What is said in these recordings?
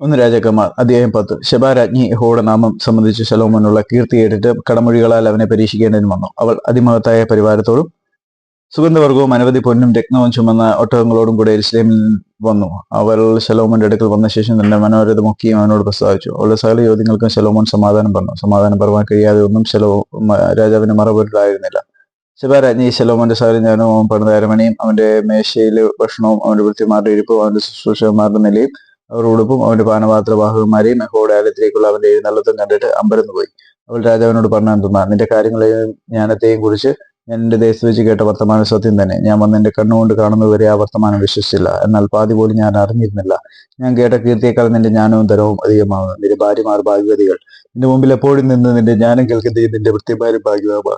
ഒന്ന് രാജാക്കന്മാർ അധ്യായം പത്ത്. ശബാരാജ്ഞി യഹോയുടെ നാമം സംബന്ധിച്ച് ശലോമോനുള്ള കീർത്തി ഏറ്റിട്ട് കടമൊഴികളാൽ അവനെ പരീക്ഷിക്കേണ്ടതിന് വന്നു. അവൾ അതിമഹത്തായ പരിവാരത്തോടും സുഗന്ധവർഗവും അനവധി പൊന്നും രത്നവും ചുമന്ന ഒട്ടകങ്ങളോടും കൂടെ ഇസ്ലേമിൽ വന്നു. അവൾ ശലോമോന്റെ അടുക്കൽ വന്ന ശേഷം തന്റെ മനോരഥമൊക്കെയും അവനോട് പ്രസ്താവിച്ചു. അവളുടെ സകല ചോദ്യങ്ങൾക്കും ശലോമോൻ സമാധാനം പറഞ്ഞു. സമാധാനം പറയാൻ കഴിയാതെ ഒന്നും ശലോ രാജാവിന് മറുപടിയിലായിരുന്നില്ല. ശബാരാജ്ഞി ശലോമോന്റെ സകല ഞാനും അവൻ പണിത അരമനയും അവന്റെ മേശയിലെ ഭക്ഷണവും അവന്റെ വൃത്തിമാരുടെ ഇരിപ്പും അവന്റെ ശുശ്രൂഷകന്മാരുടെ നിലയും അവർ ഉടുപ്പും അവന്റെ പാനപാത്രവാഹകന്മാരെയും യഹോയുടെ ആലയത്തിലേക്കുള്ള അവന്റെ എഴുന്നള്ളത്തും കണ്ടിട്ട് അമ്പരന്ന് പോയി. അവൾ രാജാവിനോട് പറഞ്ഞു എന്തെന്നാൽ നിന്റെ കാര്യങ്ങളെയും ജ്ഞാനത്തെയും കുറിച്ച് ഞാൻ എന്റെ ദേശത്ത് വെച്ച് കേട്ട വർത്തമാനം സത്യം തന്നെ. ഞാൻ വന്ന് എന്റെ കണ്ണുകൊണ്ട് കാണുന്നതുവരെ ആ വർത്തമാനം വിശ്വസിച്ചില്ല. എന്നാൽ പാതി പോലും ഞാൻ അറിഞ്ഞിരുന്നില്ല. ഞാൻ കേട്ട കീർത്തിയേക്കാൾ നിന്റെ ജ്ഞാനവും തരവും അധികമാകുന്നു. നിന്റെ ഭാര്യമാർ ഭാഗ്യവതികൾ. നിന്റെ മുമ്പിൽ എപ്പോഴും നിന്ന് നിന്റെ ജ്ഞാനം കേൾക്കുകയും നിന്റെ വൃത്തിമാരും ഭാഗ്യവാ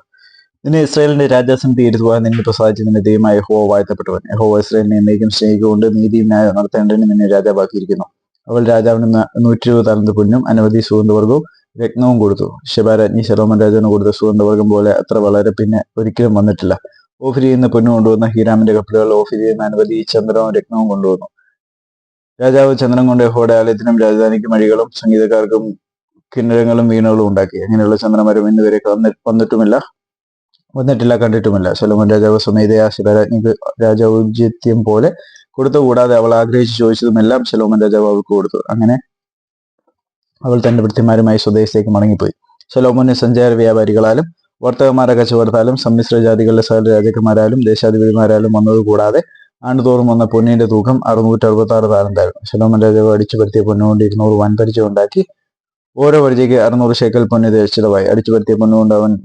നിന്നെ ഇസ്രായേലിന്റെ രാജാസം തീരുവാൻ നിന്നെ പ്രസാദിച്ച് നിന്റെ ദൈവമായ ഹോ വാഴ്ത്തപ്പെട്ടവൻ. ഹോ ഇസ്രായേലിനെ എന്നേക്കും സ്നേഹിക്കൊണ്ട് നീതിയും ന്യായം നടത്തേണ്ടതിന് നിന്നെ രാജാവാക്കിയിരിക്കുന്നു. അവൾ രാജാവിന് നൂറ്റി ഇരുപത് തലന്ത് പൊന്നും അനവധി സുഗന്ധവർഗവും രത്നവും കൊടുത്തു. ശബാരാജ്ഞി ശലോമൻ രാജാവിന് കൊടുത്ത സുഗന്ധവർഗം പോലെ അത്ര വളരെ പിന്നെ ഒരിക്കലും വന്നിട്ടില്ല. ഓഫിരി എന്ന പൊന്നു കൊണ്ടുവന്ന ഹീരാമിന്റെ കപ്പലുകൾ ഓഫിരി എന്ന അനവധി ചന്ദ്രവും രത്നവും കൊണ്ടുവന്നു. രാജാവ് ചന്ദ്രൻ കൊണ്ട് ഹോടെ ആലയത്തിനും രാജധാനിക്കും വഴികളും സംഗീതക്കാർക്കും കിന്നരങ്ങളും വീണകളും ഉണ്ടാക്കി. അങ്ങനെയുള്ള ചന്ദ്രമരം ഇന്നുവരെ വന്നി- വന്നിട്ടുമില്ല. വന്നിട്ടില്ല കണ്ടിട്ടുമില്ല. സൊലോമൻ രാജാവ് സ്വമേധയാ ശിവരാജ്ഞിക്ക് രാജൗചിത്യം പോലെ കൊടുത്തുകൂടാതെ അവൾ ആഗ്രഹിച്ചു ചോദിച്ചതുമെല്ലാം ശലോമൻ രാജാവ് അവൾക്ക് കൊടുത്തു. അങ്ങനെ അവൾ തന്റെ വൃത്തിമാരുമായി സ്വദേശത്തേക്ക് മടങ്ങിപ്പോയി. സൊലോമോന് സഞ്ചാര വ്യാപാരികളാലും വർത്തകന്മാരെ കച്ചവടത്താലും സമ്മിശ്ര ജാതികളുടെ സകല രാജാക്കന്മാരാലും ദേശാധിപതിമാരാലും വന്നത് കൂടാതെ ആണ്ടുതോറും വന്ന പൊന്നിന്റെ തൂക്കം അറുന്നൂറ്റി അറുപത്തി ആറ് താരന്തായിരുന്നു ശലോമൻ രാജാവ് അടിച്ചു പരത്തിയ പൊന്നുകൊണ്ട് ഇരുന്നൂറ് വൻപരിച ഉണ്ടാക്കി ഓരോ പരിചയക്ക് അറുന്നൂറ് ശേക്കൽ പൊന്ന് ചിലവായി അടിച്ചു പരത്തിയ പൊന്നുകൊണ്ട് അവൻ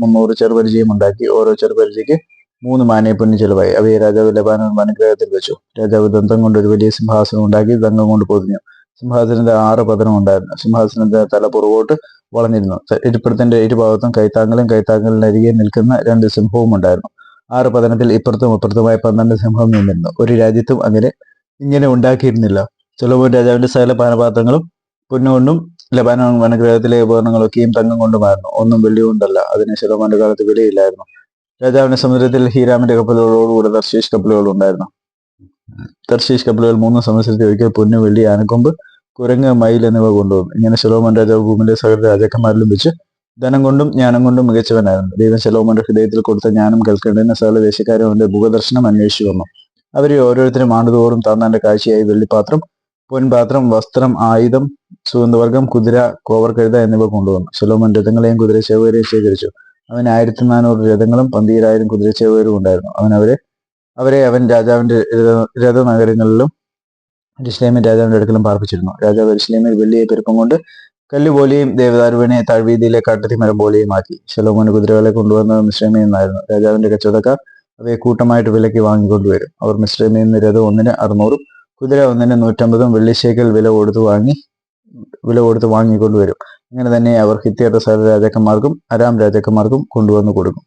മുന്നൂറ് ചെറുപരിചയം ഉണ്ടാക്കി. ഓരോ ചെറുപരിചയ്ക്ക് മൂന്ന് മാനയ പൊന്നു ചിലവായി. അവയെ രാജാവ് ലബാനോൻ വനഗ്രഹത്തിൽ വെച്ചു. രാജാവ് ദന്തം കൊണ്ട് ഒരു വലിയ സിംഹാസനം ഉണ്ടാക്കി ദന്തം കൊണ്ട് പൊതിഞ്ഞു. സിംഹാസനത്തിന്റെ ആറ് പതനം ഉണ്ടായിരുന്നു. സിംഹാസനത്തിന്റെ തല പുറകോട്ട് വളഞ്ഞിരുന്നു. ഇരിപ്പുറത്തിന്റെ ഇരുഭാഗത്തും കൈത്താങ്കലിന് അരികെ നിൽക്കുന്ന രണ്ട് സിംഹവും ഉണ്ടായിരുന്നു. ആറ് പതനത്തിൽ ഇപ്പുറത്തും അപ്പുറത്തുമായി പന്ത്രണ്ട് സിംഹം നിന്നിരുന്നു. ഒരു രാജ്യത്തും അങ്ങനെ ഇങ്ങനെ ഉണ്ടാക്കിയിരുന്നില്ല. സൊലോമോൻ രാജാവിന്റെ സകല പാനപാത്രങ്ങളും പൊന്നുകൊണ്ടും ലബാനോൻ വനഗ്രഹത്തിലെ ഉപകരണങ്ങളൊക്കെയും തങ്കം കൊണ്ടുമായിരുന്നു. ഒന്നും വെള്ളി കൊണ്ടല്ല അതിന് ശലോമാന്റെ കാലത്ത് വിലയില്ലായിരുന്നു രാജാവിന്റെ സമുദ്രത്തിൽ ഹീരാമിന്റെ കപ്പലുകളോടുകൂടെ തർശീഷ് കപ്പലുകൾ ഉണ്ടായിരുന്നു തർശീഷ് കപ്പലുകൾ മൂന്ന് സമുദ്രത്തിൽ ഒരിക്കൽ പൊന്നു വെള്ളി ആനക്കൊമ്പ് കുരങ്ങ് മയിൽ എന്നിവ കൊണ്ടുവന്നു. ഇങ്ങനെ ശലോമൻ രാജാവ് ഭൂമിയിലെ സകല രാജാക്കന്മാരിലും വെച്ച് ധനം കൊണ്ടും ജ്ഞാനം കൊണ്ടും മികച്ചവനായിരുന്നു. ദൈവം ശലോമന്റെ ഹൃദയത്തിൽ കൊടുത്ത ജ്ഞാനം കേൾക്കേണ്ടതിന് സകല ദേശക്കാരും അവന്റെ മുഖദർശനം അന്വേഷിച്ചു വന്നു. അവരെ ഓരോരുത്തരും ആണ്ടുതോറും താന്താന്റെ കാഴ്ചയായി വെള്ളിപ്പാത്രം പൊൻപാത്രം വസ്ത്രം ആയുധം സുഗന്ധവർഗം കുതിര കോവർ കഴുത എന്നിവ കൊണ്ടുവന്നു. സുലോമൻ രഥങ്ങളെയും കുതിരച്ചേവരെയും ശേഖരിച്ചു. അവൻ ആയിരത്തി നാനൂറ് രഥങ്ങളും പന്തീരായിരം കുതിരച്ചേവരും ഉണ്ടായിരുന്നു. അവൻ അവരെ അവരെ അവൻ രാജാവിന്റെ രഥ- രഥനഗരങ്ങളിലും ഇസ്ലേമിൻ രാജാവിന്റെ അടുക്കലും പാർപ്പിച്ചിരുന്നു. രാജാവ് ഇസ്ലാമിൽ വെള്ളിയെ പെരുപ്പം കൊണ്ട് കല്ലുപോലെയും ദേവദാരുവിനെ താഴ്വീതിയിലെ കാട്ടത്തി മരം പോലെയും ആക്കി ശലോമോന് കുതിരകളെ കൊണ്ടുവന്നത് മിശ്രമിൽ രാജാവിന്റെ കച്ചവടക്കാർ അവയെ കൂട്ടമായിട്ട് വിലയ്ക്ക് വാങ്ങിക്കൊണ്ടുവരും. അവർ മിശ്രമിൽ നിന്ന് രഥം ഒന്നിന് അറുന്നൂറും കുതിര ഒന്നിന് നൂറ്റമ്പതും വെള്ളിശേക്കൽ വില കൊടുത്ത് വാങ്ങി വില കൊടുത്ത് വാങ്ങിക്കൊണ്ടുവരും ഇങ്ങനെ തന്നെ അവർ ഹിത്തിയുടെ സകല രാജാക്കന്മാർക്കും അരാം രാജാക്കന്മാർക്കും കൊണ്ടുവന്ന് കൊടുക്കും.